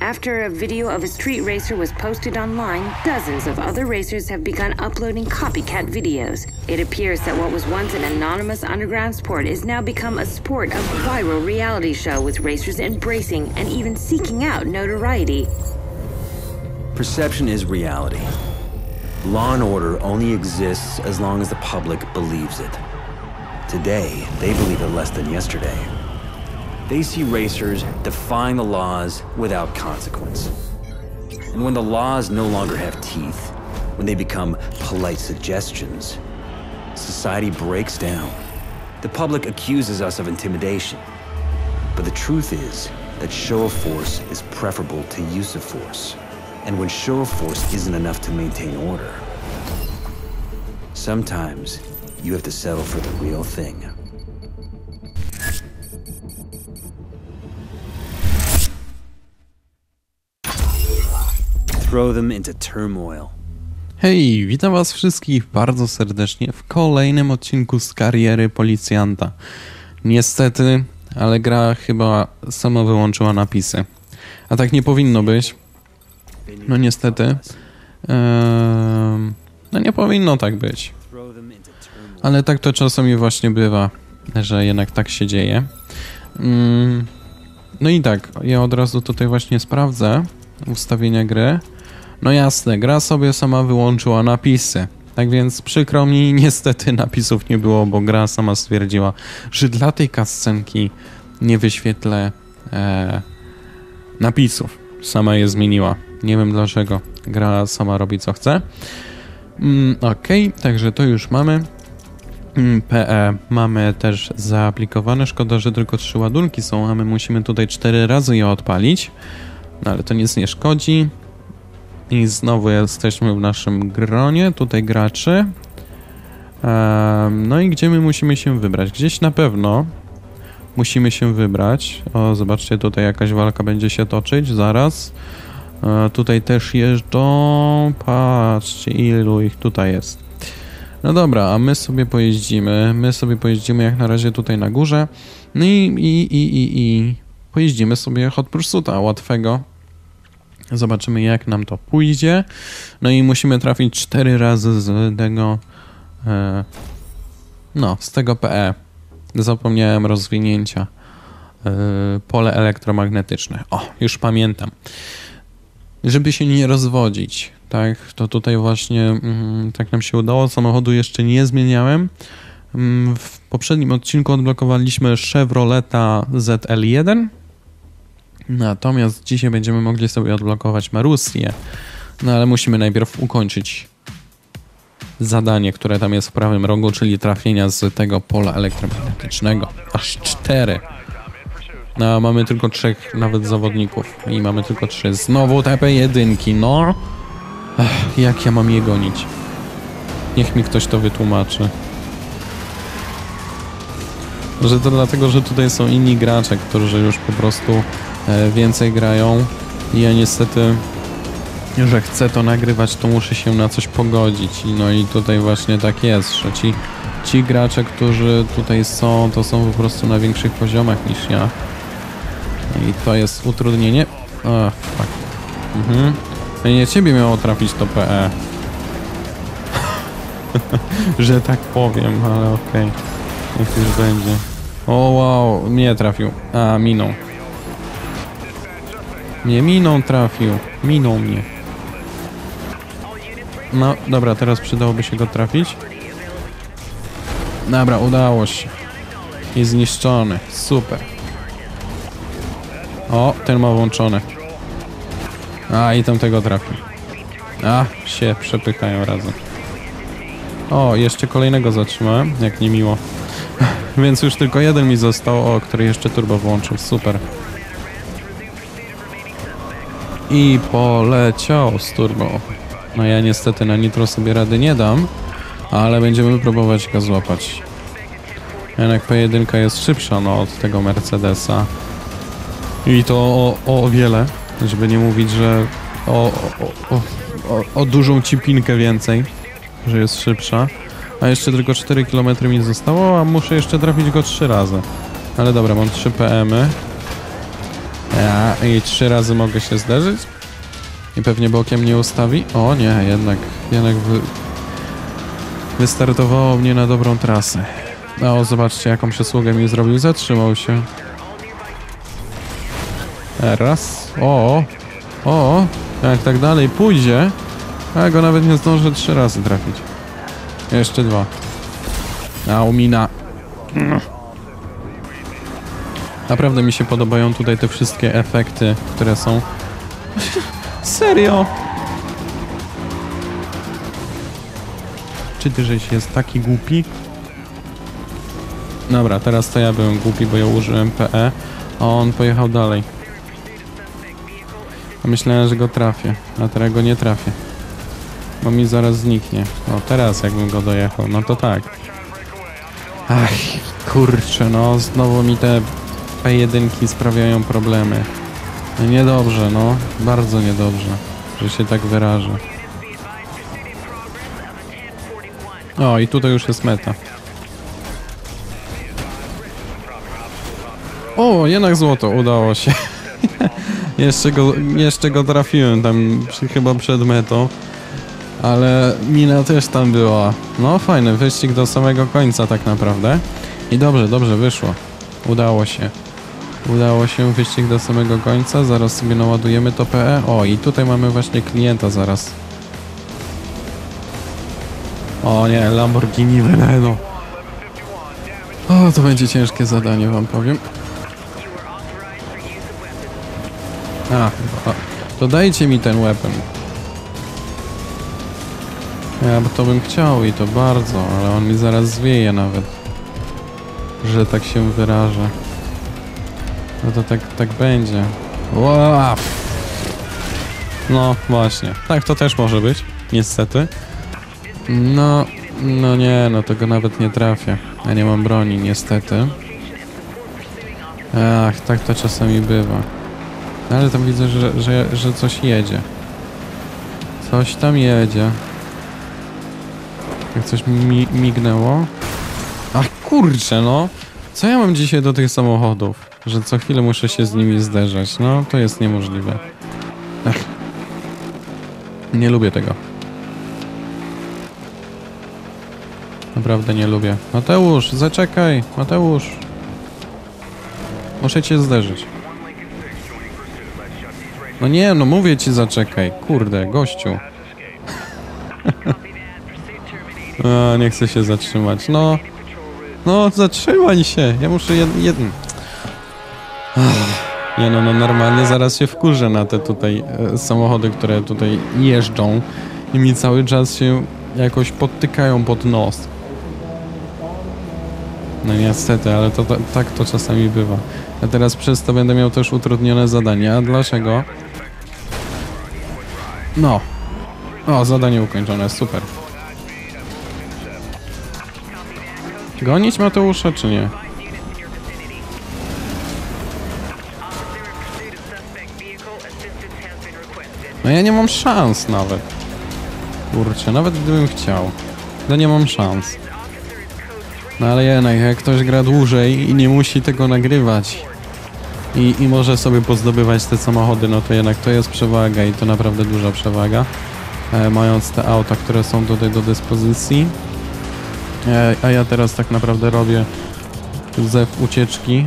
After a video of a street racer was posted online, dozens of other racers have begun uploading copycat videos. It appears that what was once an anonymous underground sport is now become a sport of viral reality show with racers embracing and even seeking out notoriety. Perception is reality. Law and order only exists as long as the public believes it. Today, they believe it less than yesterday. They see racers defying the laws without consequence. And when the laws no longer have teeth, when they become polite suggestions, society breaks down. The public accuses us of intimidation. But the truth is that show of force is preferable to use of force. And when show of force isn't enough to maintain order, sometimes you have to settle for the real thing. Throw them into turmoil. Hej, witam was wszystkich bardzo serdecznie w kolejnym odcinku z kariery policjanta. Niestety, ale gra chyba sama wyłączyła napisy. A tak nie powinno być. No niestety. Ehm, no nie powinno tak być. Ale tak to czasami właśnie bywa, że jednak tak się dzieje. Mm, No i tak, ja od razu tutaj właśnie sprawdzę ustawienia gry. No jasne, gra sobie sama wyłączyła napisy. Tak więc przykro mi, niestety napisów nie było, bo gra sama stwierdziła, że dla tej kascenki nie wyświetlę e, napisów. Sama je zmieniła. Nie wiem dlaczego. Gra sama robi co chce. Mm, Okej, także to już mamy. Mm, PE mamy też zaaplikowane. Szkoda, że tylko trzy ładunki są, a my musimy tutaj cztery razy je odpalić. No ale to nic nie szkodzi. I znowu jesteśmy w naszym gronie, tutaj graczy. No i gdzie my musimy się wybrać? Gdzieś na pewno musimy się wybrać. O, zobaczcie, tutaj jakaś walka będzie się toczyć zaraz. E, tutaj też jeżdżą. Patrzcie, ilu ich tutaj jest. No dobra, a my sobie pojeździmy. My sobie pojeździmy jak na razie tutaj na górze. No i, i, i, i, i pojeździmy sobie Hot Pursuita łatwego. Zobaczymy jak nam to pójdzie. No i musimy trafić cztery razy z tego e, no, z tego PE. Zapomniałem rozwinięcia. E, pole elektromagnetyczne. O, już pamiętam. Żeby się nie rozwodzić, tak, to tutaj właśnie mm, tak nam się udało. Samochodu jeszcze nie zmieniałem. Mm, W poprzednim odcinku odblokowaliśmy Chevroleta ZL1. Natomiast dzisiaj będziemy mogli sobie odblokować Marusię. No ale musimy najpierw ukończyć zadanie, które tam jest w prawym rogu, czyli trafienia z tego pola elektromagnetycznego. Aż cztery. No, mamy tylko trzech nawet zawodników i mamy tylko trzy. Znowu te jedynki, no. Ech, jak ja mam je gonić? Niech mi ktoś to wytłumaczy. Że to dlatego, że tutaj są inni gracze, którzy już po prostu więcej grają. I ja niestety, że chcę to nagrywać, to muszę się na coś pogodzić. No i tutaj właśnie tak jest, że ci, ci gracze, którzy tutaj są, to są po prostu na większych poziomach niż ja. I to jest utrudnienie. O, fuck. Mhm. To nie ciebie miało trafić to PE. że tak powiem, ale okej. Niech już będzie. O wow, mnie trafił. A, minął. Nie, miną trafił. Minął mnie. No, dobra, teraz przydałoby się go trafić. Dobra, udało się. Jest zniszczony. Super. O, ten ma włączone. A, i tamtego trafił. A, się przepychają razem. O, jeszcze kolejnego zatrzymałem, jak niemiło. Więc już tylko jeden mi został, o, który jeszcze turbo włączył. Super. I poleciał z turbo. No ja niestety na nitro sobie rady nie dam, ale będziemy próbować go złapać. Jednak P1 jest szybsza no, od tego Mercedesa. I to o, o wiele, żeby nie mówić, że o, o, o, o, o dużą cipinkę więcej, że jest szybsza. A jeszcze tylko 4 km mi zostało, a muszę jeszcze trafić go 3 razy. Ale dobra, mam 3 PM-y. Ja, i trzy razy mogę się zderzyć? I pewnie bokiem nie ustawi? O nie, jednak, jednak wy... wystartowało mnie na dobrą trasę. O, zobaczcie jaką przysługę mi zrobił, zatrzymał się. Raz, o, o, jak tak dalej pójdzie, a go nawet nie zdążę trzy razy trafić. Jeszcze dwa. A, umina. Naprawdę mi się podobają tutaj te wszystkie efekty, które są. Serio? Czy ty żeś jest taki głupi? Dobra, teraz to ja byłem głupi, bo ja użyłem PE, a on pojechał dalej. Myślałem, że go trafię, a teraz go nie trafię. Bo mi zaraz zniknie. O, teraz jakbym go dojechał, no to tak. Ach, kurczę, no znowu mi te P1 sprawiają problemy. No niedobrze, no. Bardzo niedobrze, że się tak wyrażę. O, i tutaj już jest meta. O, jednak złoto, udało się. jeszcze, go, jeszcze go trafiłem tam chyba przed metą. Ale mina też tam była. No fajny wyścig do samego końca tak naprawdę. I dobrze, dobrze wyszło. Udało się. Udało się wyścig do samego końca. Zaraz sobie naładujemy to PE. O, i tutaj mamy właśnie klienta zaraz. O nie, Lamborghini Veneno. O, to będzie ciężkie zadanie, wam powiem. A, to dajcie mi ten weapon. Ja to bym chciał i to bardzo, ale on mi zaraz zwieje nawet. Że tak się wyrażę. No to tak, tak będzie. No właśnie. Tak to też może być. Niestety. No, no nie, no tego nawet nie trafię. Ja nie mam broni, niestety. Ach, tak to czasami bywa. Ale tam widzę, że, że, że coś jedzie. Coś tam jedzie. Jak coś mi mignęło. Ach kurczę, no. Co ja mam dzisiaj do tych samochodów? Że co chwilę muszę się z nimi zderzać. No, to jest niemożliwe. Ach. Nie lubię tego. Naprawdę nie lubię. Mateusz, zaczekaj! Mateusz! Muszę cię zderzyć. No nie, no mówię ci zaczekaj. Kurde, gościu. A, nie chcę się zatrzymać. No. No, zatrzymaj się. Ja muszę jeden... jeden. Nie no, no normalnie zaraz się wkurzę na te tutaj e, samochody, które tutaj jeżdżą i mi cały czas się jakoś podtykają pod nos. No niestety, ale to, to tak to czasami bywa. A teraz przez to będę miał też utrudnione zadania. A dlaczego? No. O, zadanie ukończone, super. Gonić Mateusza, czy nie? No ja nie mam szans nawet. Kurczę, nawet gdybym chciał. To nie mam szans. No ale jednak, jak ktoś gra dłużej i nie musi tego nagrywać i, i może sobie pozdobywać te samochody, no to jednak to jest przewaga i to naprawdę duża przewaga. E, mając te auta, które są tutaj do dyspozycji. E, a ja teraz tak naprawdę robię zew ucieczki.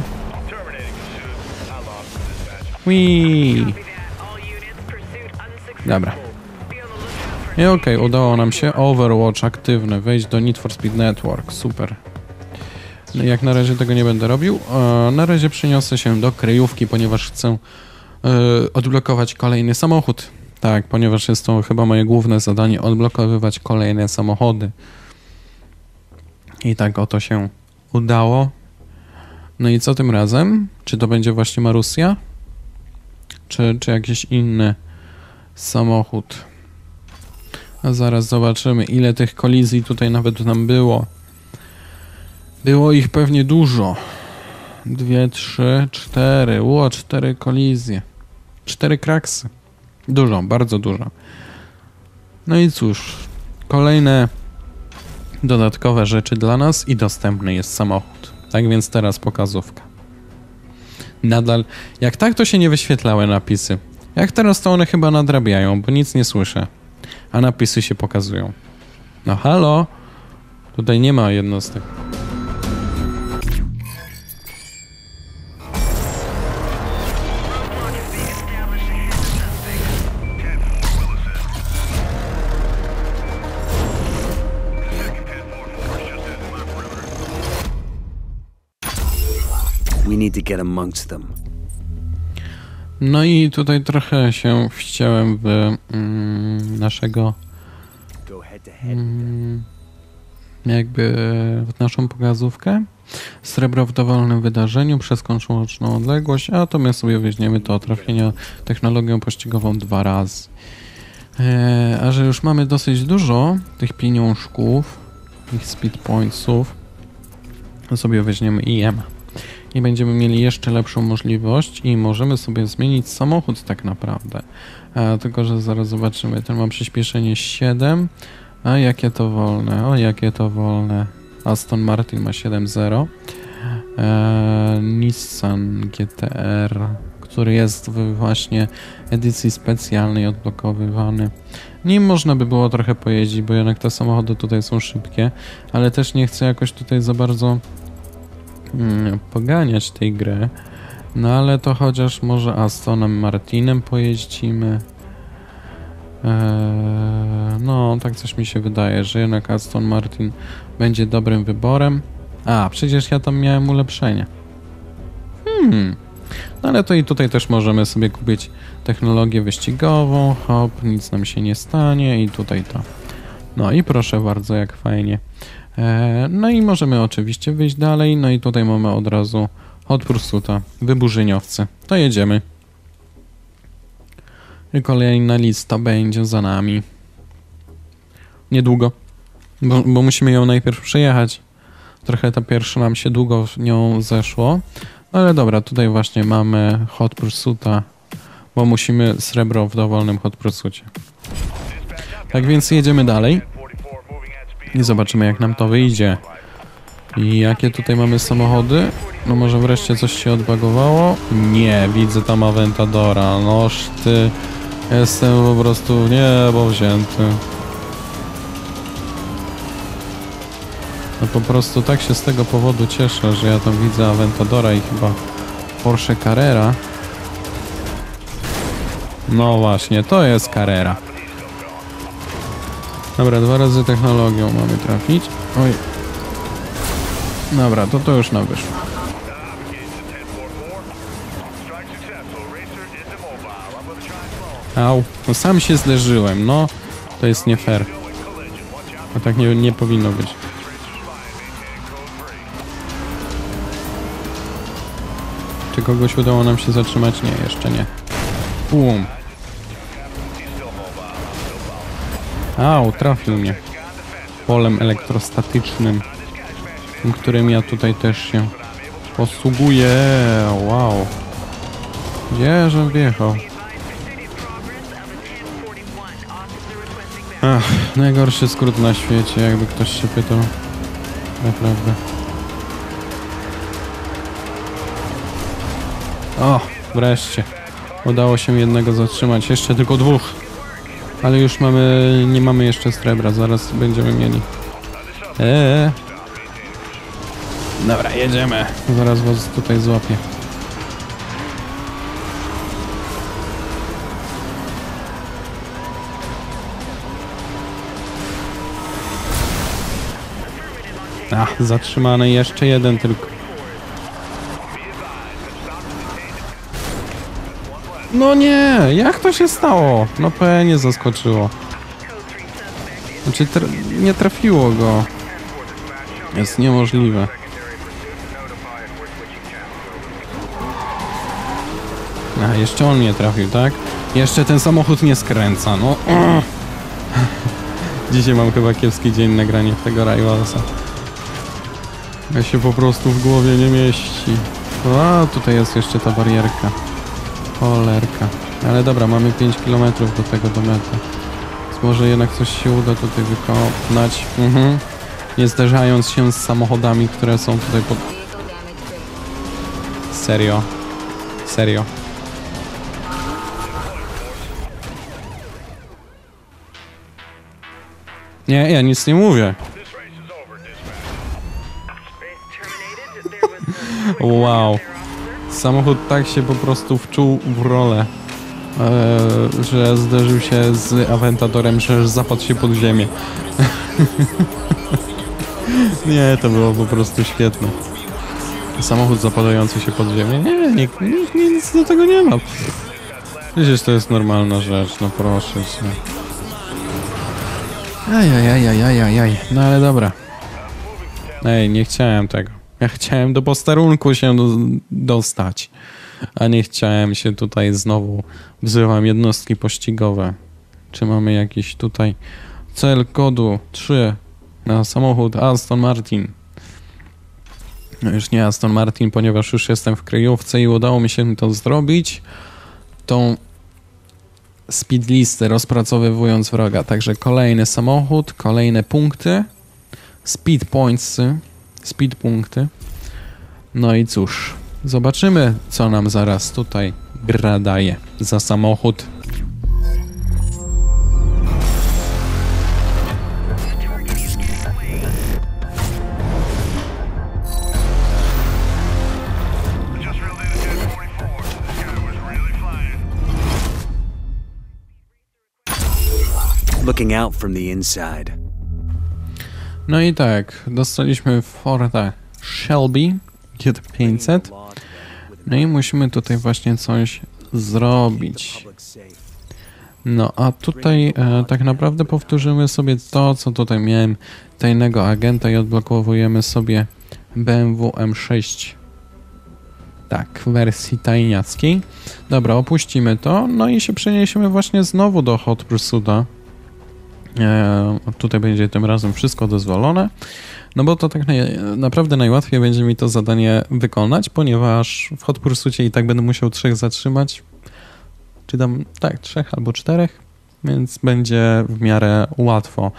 Wii. Dobra. I okej, okay, udało nam się. Overwatch aktywny, wejść do Need for Speed Network, super. Jak na razie tego nie będę robił. E, na razie przeniosę się do kryjówki, ponieważ chcę e, odblokować kolejny samochód. Tak, ponieważ jest to chyba moje główne zadanie, odblokowywać kolejne samochody. I tak oto się udało. No i co tym razem? Czy to będzie właśnie Marusja? Czy, czy jakiś inny samochód? A zaraz zobaczymy, ile tych kolizji tutaj nawet nam było. Było ich pewnie dużo. Dwie, trzy, cztery. Ło, cztery kolizje. Cztery kraksy. Dużo, bardzo dużo. No i cóż, kolejne dodatkowe rzeczy dla nas i dostępny jest samochód. Tak więc teraz pokazówka. Nadal, jak tak, to się nie wyświetlały napisy. Jak teraz, to one chyba nadrabiają, bo nic nie słyszę. A napisy się pokazują. No halo? Tutaj nie ma jednostek. We need to get amongst them. No i tutaj trochę się wciąłem w mm, naszego mm, jakby w naszą pokazówkę. Srebro w dowolnym wydarzeniu przez łączną odległość, a to my sobie weźmiemy to trafienie technologią pościgową dwa razy. E, a że już mamy dosyć dużo tych pieniążków, tych speed pointsów, to sobie weźmiemy IM. I będziemy mieli jeszcze lepszą możliwość i możemy sobie zmienić samochód tak naprawdę. E, tylko, że zaraz zobaczymy. Ten ma przyspieszenie 7, a jakie to wolne? O, jakie to wolne. Aston Martin ma 7.0. E, Nissan GTR, który jest w właśnie edycji specjalnej odblokowywany. Nim można by było trochę pojeździć, bo jednak te samochody tutaj są szybkie, ale też nie chcę jakoś tutaj za bardzo poganiać tej gry. No ale to chociaż może Astonem Martinem pojeździmy. Eee, no, tak coś mi się wydaje, że jednak Aston Martin będzie dobrym wyborem. A, przecież ja tam miałem ulepszenie. Hmm. No ale to i tutaj też możemy sobie kupić technologię wyścigową. Hop, nic nam się nie stanie i tutaj to. No i proszę bardzo, jak fajnie. Eee, no i możemy oczywiście wyjść dalej. No i tutaj mamy od razu Hot Pursuita, wyburzeniowcy. To jedziemy. I kolejna lista będzie za nami. Niedługo. Bo, bo musimy ją najpierw przejechać. Trochę ta pierwsza nam się długo nią zeszło. Ale dobra, tutaj właśnie mamy Hot Pursuita, bo musimy srebro w dowolnym Hot Pursuicie. Tak więc jedziemy dalej i zobaczymy jak nam to wyjdzie. I jakie tutaj mamy samochody? No może wreszcie coś się odbagowało? Nie, widzę tam Aventadora. Noż ty... Jestem po prostu w niebo wzięty. No po prostu tak się z tego powodu cieszę, że ja tam widzę Aventadora i chyba Porsche Carrera. No właśnie, to jest Carrera. Dobra, dwa razy technologią mamy trafić. Oj. Dobra, to to już nam wyszło. Au, no sam się zderzyłem, no. To jest nie fair. A tak nie, nie powinno być. Czy kogoś udało nam się zatrzymać? Nie, jeszcze nie. Bum. Au, trafił mnie. Polem elektrostatycznym, którym ja tutaj też się posługuję. Wow. Gdzie żem wjechał? Ach, najgorszy skrót na świecie, jakby ktoś się pytał. Naprawdę. O, wreszcie. Udało się jednego zatrzymać. Jeszcze tylko dwóch. Ale już mamy, nie mamy jeszcze srebra. Zaraz będziemy mieli. Eee. Dobra, jedziemy. Zaraz was tutaj złapię. A, zatrzymany jeszcze jeden tylko. No nie, jak to się stało? No nie zaskoczyło. Znaczy tra nie trafiło go. Jest niemożliwe. A, jeszcze on nie trafił, tak? Jeszcze ten samochód nie skręca, no. Dzisiaj mam chyba kiepski dzień nagranie tego Rivalsa. Ja się po prostu w głowie nie mieści. A, tutaj jest jeszcze ta barierka. Cholerka. Ale dobra, mamy 5 km do tego do mety. Więc może jednak coś się uda tutaj wykonać. Mhm. Nie zderzając się z samochodami, które są tutaj pod... Serio. Serio. Nie, ja nic nie mówię. Wow. Samochód tak się po prostu wczuł w rolę, e, że zderzył się z Aventatorem, że zapadł się pod ziemię. nie, to było po prostu świetne. Samochód zapadający się pod ziemię. Nie, nie, nie, nic do tego nie ma. Przecież to jest normalna rzecz, no proszę cię. Ajajajajajajaj, no ale dobra. Ej, nie chciałem tego. Ja chciałem do posterunku się do, dostać, a nie chciałem się tutaj znowu wzywam jednostki pościgowe. Czy mamy jakiś tutaj cel kodu 3 na samochód Aston Martin? No już nie Aston Martin, ponieważ już jestem w kryjówce i udało mi się to zrobić. Tą speed listę rozpracowywując wroga. Także kolejny samochód, kolejne punkty, speed pointsy, speed punkty. No i cóż, zobaczymy co nam zaraz tutaj gra daje za samochód. Just reeled in a 1044. This guy was really flying. Looking out from the inside. No i tak, dostaliśmy Forda Shelby GT500. No i musimy tutaj właśnie coś zrobić. No a tutaj e, tak naprawdę powtórzymy sobie to, co tutaj miałem tajnego agenta i odblokowujemy sobie BMW M6. Tak, w wersji tajniackiej. Dobra, opuścimy to, no i się przeniesiemy właśnie znowu do Hot Pursuita. E, tutaj będzie tym razem wszystko dozwolone. No bo to tak naprawdę najłatwiej będzie mi to zadanie wykonać, ponieważ w Hot Pursuitie i tak będę musiał trzech zatrzymać. Czy tam, tak, trzech albo czterech, więc będzie w miarę łatwo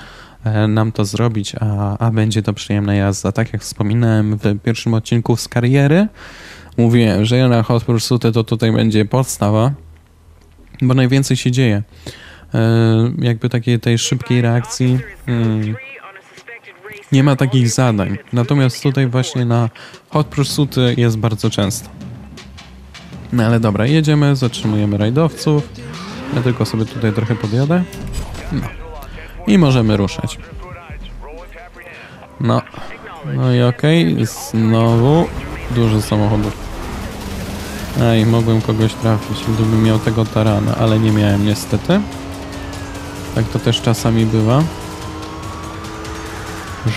e, nam to zrobić, a, a będzie to przyjemna jazda. Tak jak wspominałem w pierwszym odcinku z kariery, mówiłem, że na Hot Pursuit to tutaj będzie podstawa, bo najwięcej się dzieje. E, jakby takiej tej szybkiej reakcji hmm, nie ma takich zadań. Natomiast tutaj właśnie na Hot Pursuity jest bardzo często. No ale dobra, jedziemy, zatrzymujemy rajdowców. Ja tylko sobie tutaj trochę podjadę. No. I możemy ruszać. No. No i okej, znowu dużo samochodów. Ej, mogłem kogoś trafić, gdybym miał tego tarana, ale nie miałem niestety. Tak to też czasami bywa.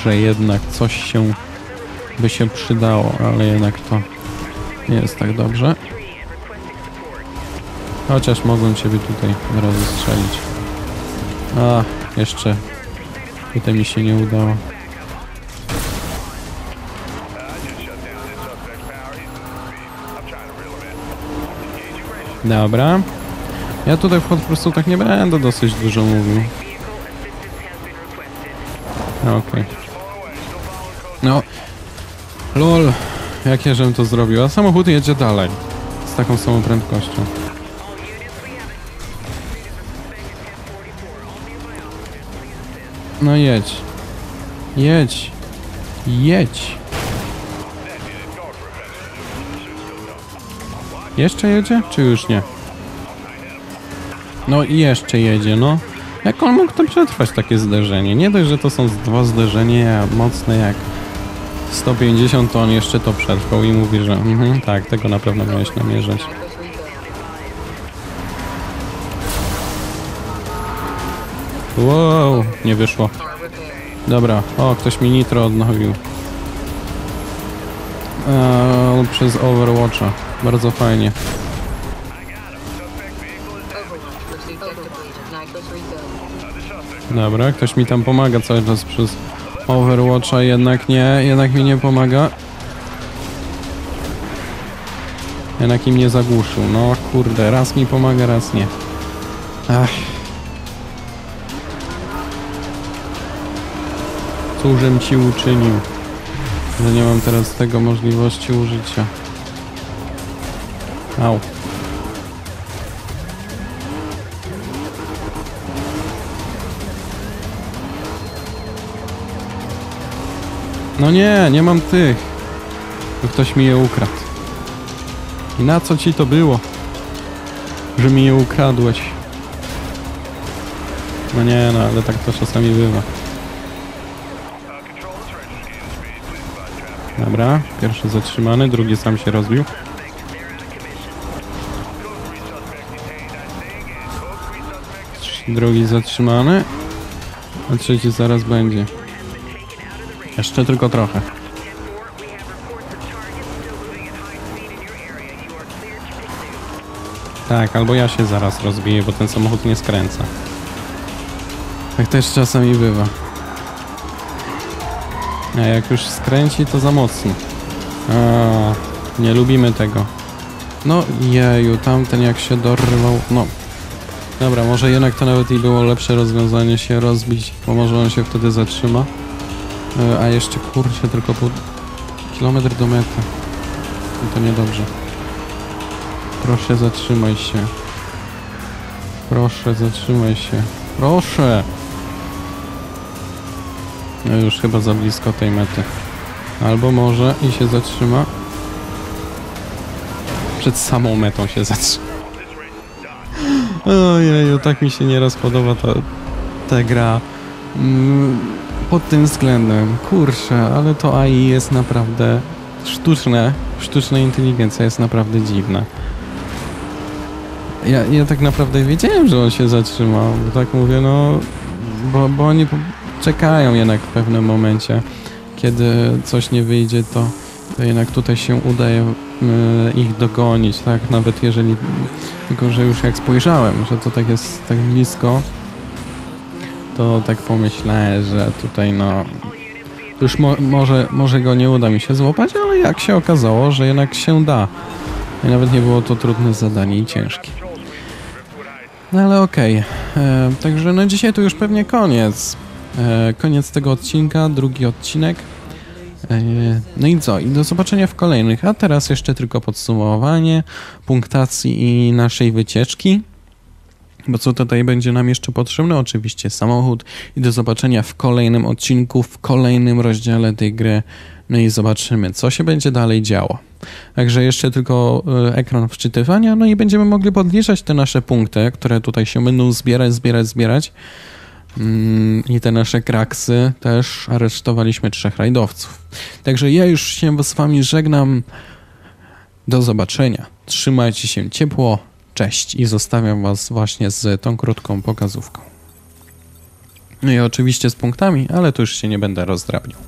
Że jednak coś się by się przydało, ale jednak to nie jest tak dobrze. Chociaż mogłem ciebie tutaj od razu strzelić. A, jeszcze tutaj mi się nie udało. Dobra. Ja tutaj po prostu tak nie będę dosyć dużo mówił. Okej. No. Lol. Jak ja żebym to zrobił? A samochód jedzie dalej. Z taką samą prędkością. No jedź. Jedź. Jedź. Jeszcze jedzie? Czy już nie? No i jeszcze jedzie, no. Jak on mógł to przetrwać takie zderzenie? Nie dość, że to są dwa zderzenia mocne jak 150, to on jeszcze to przetrwał i mówi, że mhm, tak, tego na pewno miałeś namierzać. Wow, nie wyszło. Dobra, o, ktoś mi nitro odnowił. Eee, przez Overwatcha. Bardzo fajnie. Overwatch pursuit activated. Nitrous refill. Dobra, ktoś mi tam pomaga cały czas przez Overwatcha, jednak nie, jednak mi nie pomaga. Jednak im nie zagłuszył. No kurde, raz mi pomaga, raz nie. Ach. Cóżem ci uczynił, że nie mam teraz tego możliwości użycia. Au. No nie, nie mam tych. Bo Ktoś mi je ukradł. I na co ci to było? Że mi je ukradłeś. No nie, no ale tak to czasami bywa. Dobra, pierwszy zatrzymany, drugi sam się rozbił. Code 3 suspect detained. I say again, code 3 suspect detained. Drugi zatrzymany. A trzeci zaraz będzie. Jeszcze tylko trochę. Tak, albo ja się zaraz rozbiję, bo ten samochód nie skręca. Tak też czasami bywa. A jak już skręci, to za mocno. A, nie lubimy tego. No jeju, tamten jak się dorwał. No. Dobra, może jednak to nawet i było lepsze rozwiązanie się rozbić, bo może on się wtedy zatrzyma. E, A jeszcze kurczę, tylko pół kilometr do mety. No to niedobrze. Proszę zatrzymaj się. Proszę zatrzymaj się. Proszę! No już chyba za blisko tej mety. Albo może i się zatrzyma. Przed samą metą się zatrzyma. Ojeju, tak mi się nieraz podoba ta, ta gra. Mm, pod tym względem, kurczę, ale to AI jest naprawdę sztuczne. Sztuczna inteligencja jest naprawdę dziwna. Ja, ja tak naprawdę wiedziałem, że on się zatrzymał, tak mówię, no, bo, bo oni czekają jednak w pewnym momencie, kiedy coś nie wyjdzie, to, to jednak tutaj się udaje y, ich dogonić, tak, nawet jeżeli, tylko że już jak spojrzałem, że to tak jest tak blisko, to tak pomyślałem, że tutaj no, już mo, może, może go nie uda mi się złapać, ale jak się okazało, że jednak się da. I nawet nie było to trudne zadanie i ciężkie. No ale okej. E, Także na dzisiaj to już pewnie koniec. E, koniec tego odcinka, drugi odcinek. E, no i co? I do zobaczenia w kolejnych. A teraz jeszcze tylko podsumowanie punktacji i naszej wycieczki. Bo co tutaj będzie nam jeszcze potrzebne? Oczywiście samochód i do zobaczenia w kolejnym odcinku, w kolejnym rozdziale tej gry. No i zobaczymy, co się będzie dalej działo. Także jeszcze tylko e, ekran wczytywania, no i będziemy mogli podliczać te nasze punkty, które tutaj się będą zbierać, zbierać, zbierać. Mm, I te nasze kraksy też aresztowaliśmy trzech rajdowców. Także ja już się z wami żegnam. Do zobaczenia. Trzymajcie się ciepło. Cześć i zostawiam was właśnie z tą krótką pokazówką. No i oczywiście z punktami, ale tu już się nie będę rozdrabniał.